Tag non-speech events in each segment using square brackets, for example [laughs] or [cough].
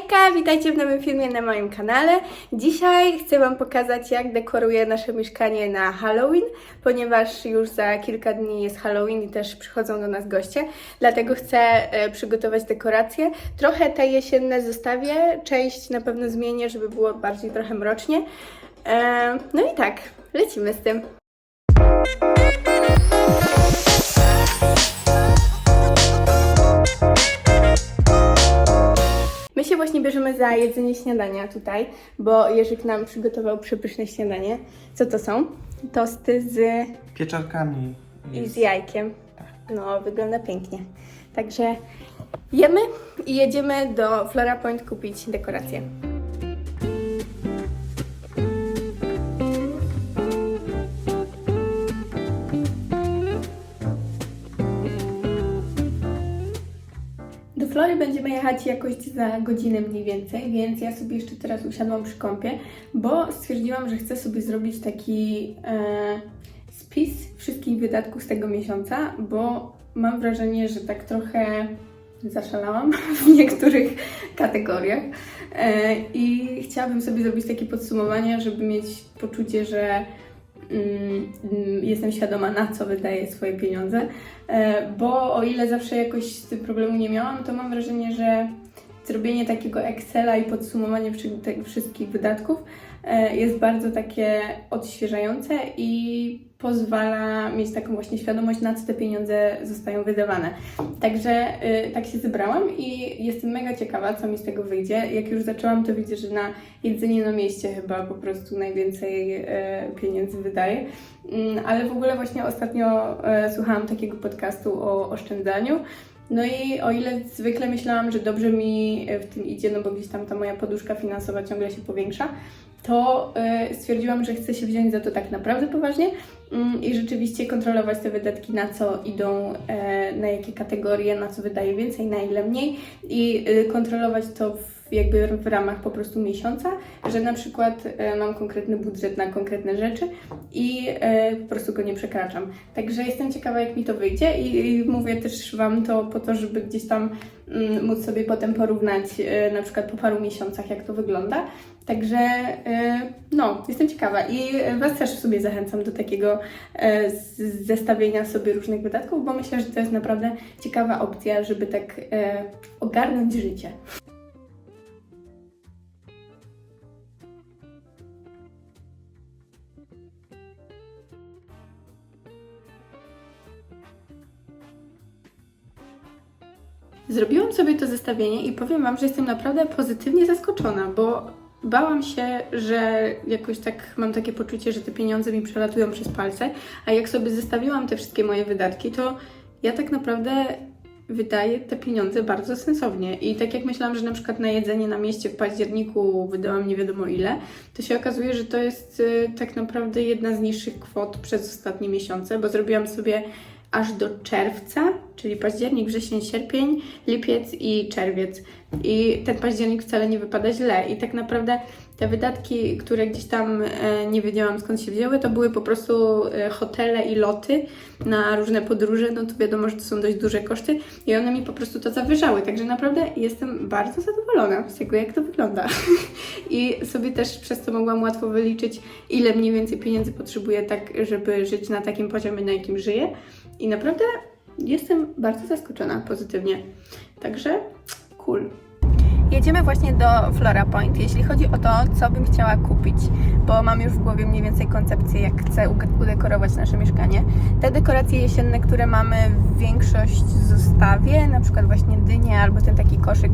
Hejka, witajcie w nowym filmie na moim kanale. Dzisiaj chcę Wam pokazać, jak dekoruję nasze mieszkanie na Halloween, ponieważ już za kilka dni jest Halloween i też przychodzą do nas goście, dlatego chcę e, przygotować dekoracje. Trochę te jesienne zostawię, część na pewno zmienię, żeby było bardziej trochę mrocznie. E, no i tak, lecimy z tym. Właśnie bierzemy za jedzenie śniadania tutaj, bo Jerzyk nam przygotował przepyszne śniadanie. Co to są? Tosty z, Pieczarkami. i z jajkiem. No, wygląda pięknie. Także jemy i jedziemy do Flora Point kupić dekoracje. Flory będziemy jechać jakoś za godzinę mniej więcej, więc ja sobie jeszcze teraz usiadłam przy kąpie, bo stwierdziłam, że chcę sobie zrobić taki e, spis wszystkich wydatków z tego miesiąca, bo mam wrażenie, że tak trochę zaszalałam [laughs] w niektórych kategoriach e, i chciałabym sobie zrobić takie podsumowanie, żeby mieć poczucie, że jestem świadoma, na co wydaję swoje pieniądze, e, bo o ile zawsze jakoś problemu nie miałam, to mam wrażenie, że zrobienie takiego Excela i podsumowanie wszystkich wydatków e, jest bardzo takie odświeżające i pozwala mieć taką właśnie świadomość, na co te pieniądze zostają wydawane. Także y, tak się zebrałam i jestem mega ciekawa, co mi z tego wyjdzie. Jak już zaczęłam, to widzę, że na jedzenie na mieście chyba po prostu najwięcej e, pieniędzy wydaję. Mm, ale w ogóle właśnie ostatnio e, słuchałam takiego podcastu o oszczędzaniu. No i o ile zwykle myślałam, że dobrze mi e, w tym idzie, no bo gdzieś tam ta moja poduszka finansowa ciągle się powiększa, to stwierdziłam, że chcę się wziąć za to tak naprawdę poważnie i rzeczywiście kontrolować te wydatki, na co idą, e, na jakie kategorie, na co wydaję więcej, na ile mniej i e, kontrolować to w, jakby w ramach po prostu miesiąca, że na przykład e, mam konkretny budżet na konkretne rzeczy i e, po prostu go nie przekraczam. Także jestem ciekawa, jak mi to wyjdzie i, i mówię też Wam to po to, żeby gdzieś tam mm, móc sobie potem porównać na przykład po paru miesiącach, jak to wygląda. Także e, no, jestem ciekawa i Was też sobie zachęcam do takiego e, zestawienia sobie różnych wydatków, bo myślę, że to jest naprawdę ciekawa opcja, żeby tak e, ogarnąć życie. Zrobiłam sobie to zestawienie i powiem Wam, że jestem naprawdę pozytywnie zaskoczona, bo bałam się, że jakoś tak mam takie poczucie, że te pieniądze mi przelatują przez palce, a jak sobie zestawiłam te wszystkie moje wydatki, to ja tak naprawdę wydaję te pieniądze bardzo sensownie. I tak jak myślałam, że na przykład na jedzenie na mieście w październiku wydałam nie wiadomo ile, to się okazuje, że to jest y, tak naprawdę jedna z niższych kwot przez ostatnie miesiące, bo zrobiłam sobie aż do czerwca, czyli październik, wrzesień, sierpień, lipiec i czerwiec. I ten październik wcale nie wypada źle. I tak naprawdę te wydatki, które gdzieś tam e, nie wiedziałam skąd się wzięły, to były po prostu e, hotele i loty na różne podróże. No to wiadomo, że to są dość duże koszty i one mi po prostu to zawyżały. Także naprawdę jestem bardzo zadowolona z tego, jak to wygląda. [laughs] I sobie też przez to mogłam łatwo wyliczyć, ile mniej więcej pieniędzy potrzebuję, tak żeby żyć na takim poziomie, na jakim żyję. I naprawdę jestem bardzo zaskoczona pozytywnie. Także cool. Jedziemy właśnie do Flora Point, jeśli chodzi o to, co bym chciała kupić, bo mam już w głowie mniej więcej koncepcję, jak chcę ude- udekorować nasze mieszkanie. Te dekoracje jesienne, które mamy, większość zostawię, na przykład właśnie dynię albo ten taki koszyk,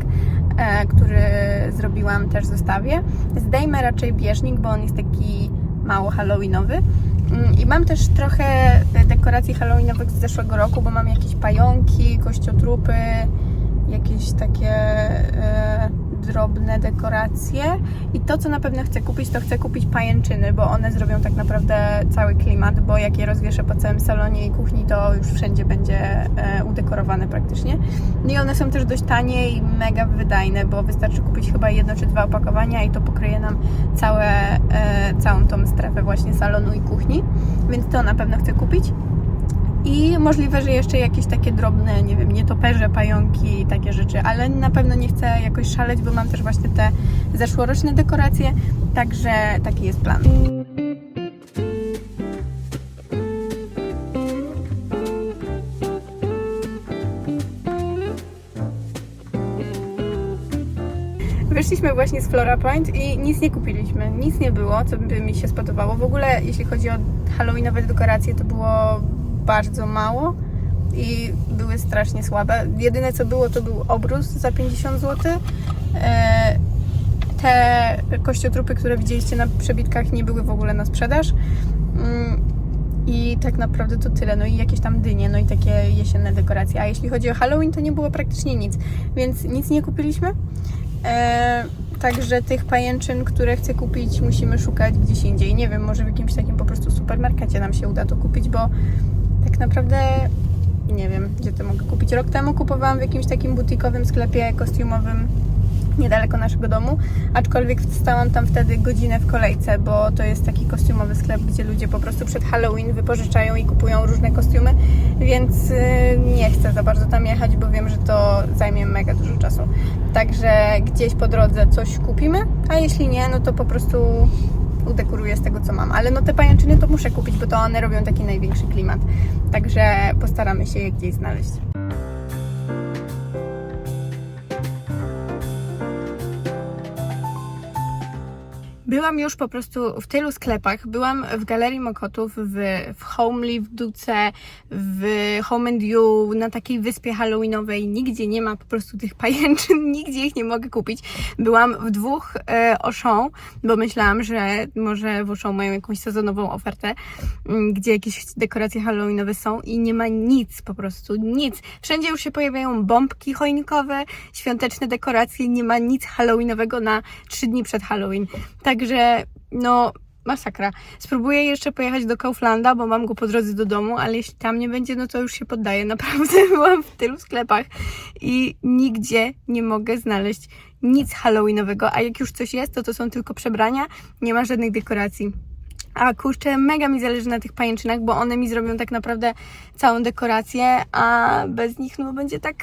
e, który zrobiłam, też zostawię. Zdejmę raczej bieżnik, bo on jest taki mało halloweenowy. Mm, I mam też trochę dekoracji halloweenowych z zeszłego roku, bo mam jakieś pająki, kościotrupy, jakieś takie e, drobne dekoracje. I to, co na pewno chcę kupić, to chcę kupić pajęczyny, bo one zrobią tak naprawdę cały klimat, bo jak je rozwieszę po całym salonie i kuchni, to już wszędzie będzie e, udekorowane praktycznie. No I one są też dość tanie i mega wydajne, bo wystarczy kupić chyba jedno czy dwa opakowania i to pokryje nam całe, e, całą tą strefę właśnie salonu i kuchni, więc to na pewno chcę kupić. Możliwe, że jeszcze jakieś takie drobne, nie wiem, nietoperze, pająki i takie rzeczy, ale na pewno nie chcę jakoś szaleć, bo mam też właśnie te zeszłoroczne dekoracje, także taki jest plan. Wyszliśmy właśnie z Flora Point i nic nie kupiliśmy. Nic nie było, co by mi się spodobało. W ogóle, jeśli chodzi o halloweenowe dekoracje, to było bardzo mało i były strasznie słabe. Jedyne co było, to był obrus za 50 zł. E, Te kościotrupy, które widzieliście na przebitkach, nie były w ogóle na sprzedaż. Mm, I tak naprawdę to tyle. No i jakieś tam dynie, no i takie jesienne dekoracje. A jeśli chodzi o Halloween, to nie było praktycznie nic. Więc nic nie kupiliśmy. E, także tych pajęczyn, które chcę kupić, musimy szukać gdzieś indziej. Nie wiem, może w jakimś takim po prostu supermarkecie nam się uda to kupić, bo tak naprawdę nie wiem, gdzie to mogę kupić. Rok temu kupowałam w jakimś takim butikowym sklepie kostiumowym niedaleko naszego domu, aczkolwiek stałam tam wtedy godzinę w kolejce, bo to jest taki kostiumowy sklep, gdzie ludzie po prostu przed Halloween wypożyczają i kupują różne kostiumy, więc y, nie chcę za bardzo tam jechać, bo wiem, że to zajmie mega dużo czasu. Także gdzieś po drodze coś kupimy, a jeśli nie, no to po prostu udekuruję z tego, co mam. Ale no te pajęczyny to muszę kupić, bo to one robią taki największy klimat. Także postaramy się je gdzieś znaleźć. Byłam już po prostu w tylu sklepach. Byłam w Galerii Mokotów, w, w Homely, w Duce, w Home and You, na takiej wyspie halloweenowej. Nigdzie nie ma po prostu tych pajęczyn, [laughs] nigdzie ich nie mogę kupić. Byłam w dwóch e, Auchan, bo myślałam, że może w Auchan mają jakąś sezonową ofertę, m, gdzie jakieś dekoracje halloweenowe są i nie ma nic po prostu, nic. Wszędzie już się pojawiają bombki choinkowe, świąteczne dekoracje, nie ma nic halloweenowego na trzy dni przed Halloween. Także, no, masakra. Spróbuję jeszcze pojechać do Kauflanda, bo mam go po drodze do domu, ale jeśli tam nie będzie, no to już się poddaję. [laughs] Naprawdę byłam w tylu sklepach i nigdzie nie mogę znaleźć nic halloweenowego, a jak już coś jest, to to są tylko przebrania, nie ma żadnych dekoracji. A kurczę, mega mi zależy na tych pajęczynach, bo one mi zrobią tak naprawdę całą dekorację, a bez nich no będzie tak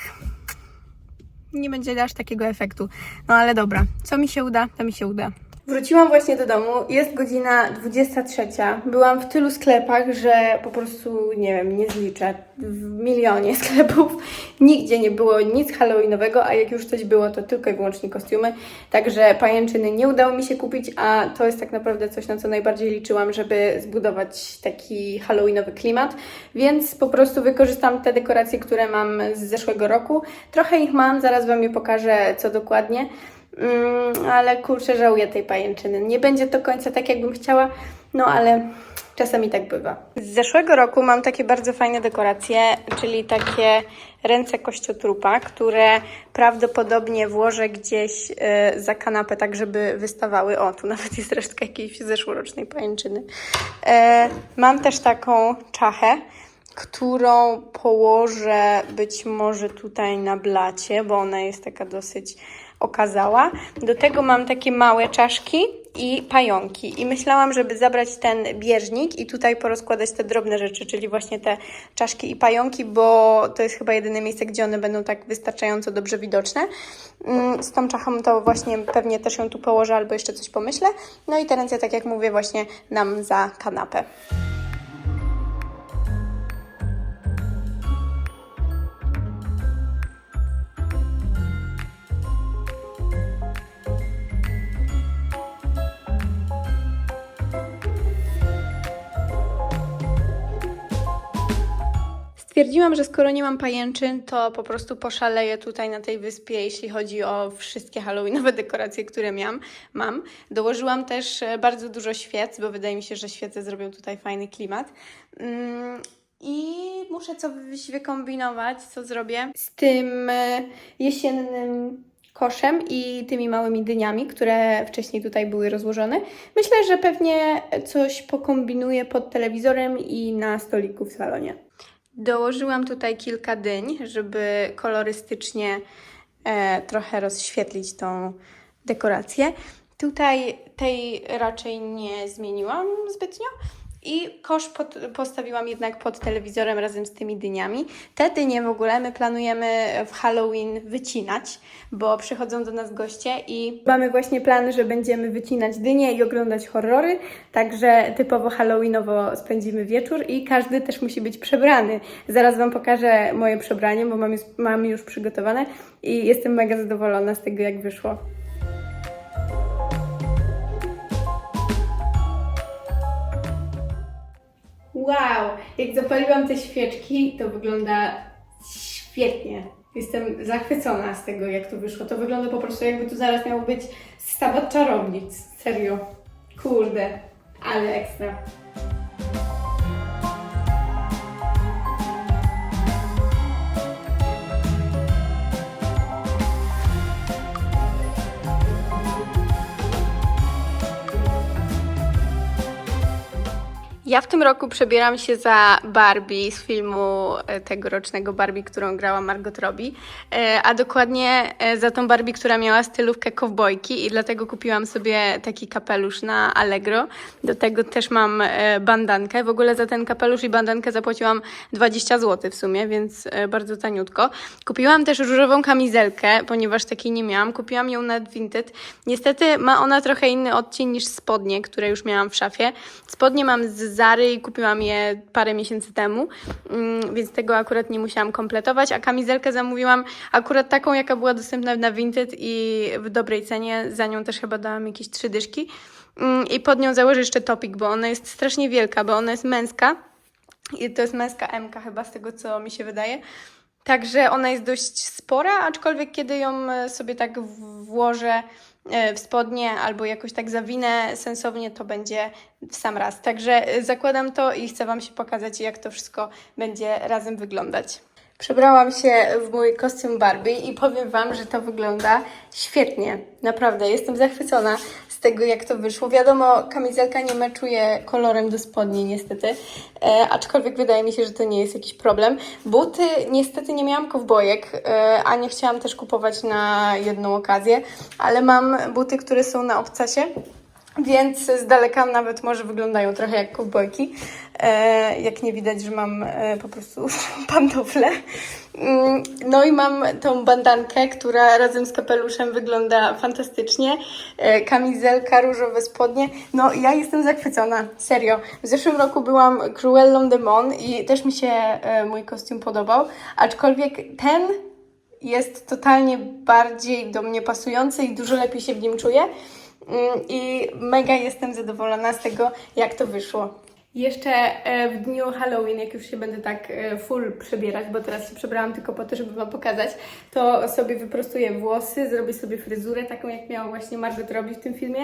nie będzie aż takiego efektu. No ale dobra, co mi się uda, to mi się uda. Wróciłam właśnie do domu, jest godzina 23. Byłam w tylu sklepach, że po prostu nie wiem, nie zliczę. W milionie [laughs] sklepów nigdzie nie było nic halloweenowego, a jak już coś było, to tylko i wyłącznie kostiumy. Także pajęczyny nie udało mi się kupić, a to jest tak naprawdę coś, na co najbardziej liczyłam, żeby zbudować taki halloweenowy klimat. Więc po prostu wykorzystam te dekoracje, które mam z zeszłego roku. Trochę ich mam, zaraz Wam je pokażę, co dokładnie. Mm, ale kurczę, żałuję tej pajęczyny. Nie będzie do końca tak, jakbym chciała, no ale czasami tak bywa. Z zeszłego roku mam takie bardzo fajne dekoracje, czyli takie ręce kościotrupa, które prawdopodobnie włożę gdzieś e, za kanapę, tak żeby wystawały. O, tu nawet jest resztka jakiejś zeszłorocznej pajęczyny. E, mam też taką czachę, którą położę być może tutaj na blacie, bo ona jest taka dosyć okazała. Do tego mam takie małe czaszki i pająki. I myślałam, żeby zabrać ten bieżnik i tutaj porozkładać te drobne rzeczy, czyli właśnie te czaszki i pająki, bo to jest chyba jedyne miejsce, gdzie one będą tak wystarczająco dobrze widoczne. Mm, Z tą czachą to właśnie pewnie też ją tu położę albo jeszcze coś pomyślę. No i te ręce, tak jak mówię, właśnie nam za kanapę. Stwierdziłam, że skoro nie mam pajęczyn, to po prostu poszaleję tutaj na tej wyspie, jeśli chodzi o wszystkie halloweenowe dekoracje, które miałam, mam. Dołożyłam też e, bardzo dużo świec, bo wydaje mi się, że świece zrobią tutaj fajny klimat. Mm, I muszę coś wykombinować, co zrobię z tym e, jesiennym koszem i tymi małymi dyniami, które wcześniej tutaj były rozłożone. Myślę, że pewnie coś pokombinuję pod telewizorem i na stoliku w salonie. Dołożyłam tutaj kilka dyń, żeby kolorystycznie e, trochę rozświetlić tą dekorację. Tutaj tej raczej nie zmieniłam zbytnio. I kosz pod, postawiłam jednak pod telewizorem razem z tymi dyniami. Te dynie w ogóle my planujemy w Halloween wycinać, bo przychodzą do nas goście i mamy właśnie plan, że będziemy wycinać dynie i oglądać horrory, także typowo halloweenowo spędzimy wieczór i każdy też musi być przebrany. Zaraz Wam pokażę moje przebranie, bo mam już, mam już przygotowane i jestem mega zadowolona z tego, jak wyszło. Wow, jak zapaliłam te świeczki, to wygląda świetnie. Jestem zachwycona z tego, jak to wyszło. To wygląda po prostu jakby tu zaraz miał być stabat czarownic. Serio. Kurde, ale ekstra. Ja w tym roku przebieram się za Barbie z filmu e, tegorocznego Barbie, którą grała Margot Robbie, e, a dokładnie e, za tą Barbie, która miała stylówkę kowbojki i dlatego kupiłam sobie taki kapelusz na Allegro. Do tego też mam bandankę. W ogóle za ten kapelusz i bandankę zapłaciłam 20 zł w sumie, więc bardzo taniutko. Kupiłam też różową kamizelkę, ponieważ takiej nie miałam. Kupiłam ją na Vinted. Niestety ma ona trochę inny odcień niż spodnie, które już miałam w szafie. Spodnie mam z Zary i kupiłam je parę miesięcy temu, mm, więc tego akurat nie musiałam kompletować, a kamizelkę zamówiłam akurat taką, jaka była dostępna na Vinted i w dobrej cenie. Za nią też chyba dałam jakieś trzy dyszki. Mm, I pod nią założę jeszcze topik, bo ona jest strasznie wielka, bo ona jest męska. I to jest męska MK chyba, z tego co mi się wydaje. Także ona jest dość spora, aczkolwiek kiedy ją e, sobie tak włożę w spodnie albo jakoś tak zawinę sensownie, to będzie w sam raz. Także e, zakładam to i chcę Wam się pokazać, jak to wszystko będzie razem wyglądać. Przebrałam się w mój kostium Barbie i powiem Wam, że to wygląda świetnie. Naprawdę, jestem zachwycona z tego, jak to wyszło. Wiadomo, kamizelka nie meczuje kolorem do spodni, niestety, e, aczkolwiek wydaje mi się, że to nie jest jakiś problem. Buty, niestety nie miałam kowbojek, e, a nie chciałam też kupować na jedną okazję, ale mam buty, które są na obcasie. Więc z daleka nawet może wyglądają trochę jak kowbojki. E, jak nie widać, że mam e, po prostu [laughs] pantofle. Mm, No i mam tą bandankę, która razem z kapeluszem wygląda fantastycznie. E, kamizelka, różowe spodnie. No ja jestem zachwycona, serio. W zeszłym roku byłam Cruellą de Mon i też mi się mój kostium podobał. Aczkolwiek ten jest totalnie bardziej do mnie pasujący i dużo lepiej się w nim czuję. Mm, I mega jestem zadowolona z tego, jak to wyszło. Jeszcze e, w dniu Halloween, jak już się będę tak e, full przebierać, bo teraz się przebrałam tylko po to, żeby Wam pokazać, to sobie wyprostuję włosy, zrobię sobie fryzurę, taką jak miała właśnie Margot robić w tym filmie.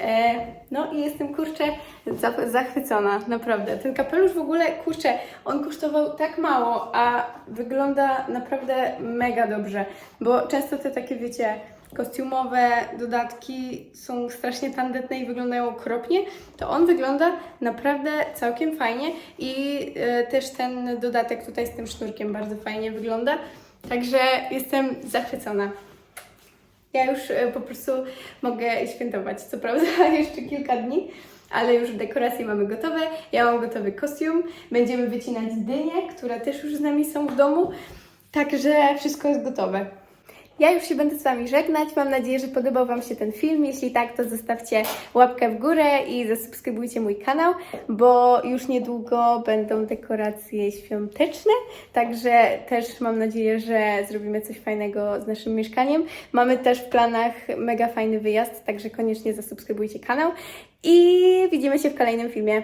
E, No i jestem, kurczę, za- zachwycona, naprawdę. Ten kapelusz w ogóle, kurczę, on kosztował tak mało, a wygląda naprawdę mega dobrze, bo często te takie, wiecie, kostiumowe dodatki są strasznie tandetne i wyglądają okropnie, to on wygląda naprawdę całkiem fajnie i e, też ten dodatek tutaj z tym sznurkiem bardzo fajnie wygląda. Także jestem zachwycona. Ja już e, po prostu mogę świętować. Co prawda [laughs] jeszcze kilka dni, ale już dekoracje mamy gotowe. Ja mam gotowy kostium. Będziemy wycinać dynie, które też już z nami są w domu. Także wszystko jest gotowe. Ja już się będę z Wami żegnać. Mam nadzieję, że podobał Wam się ten film. Jeśli tak, to zostawcie łapkę w górę i zasubskrybujcie mój kanał, bo już niedługo będą dekoracje świąteczne. Także też mam nadzieję, że zrobimy coś fajnego z naszym mieszkaniem. Mamy też w planach mega fajny wyjazd, także koniecznie zasubskrybujcie kanał i widzimy się w kolejnym filmie.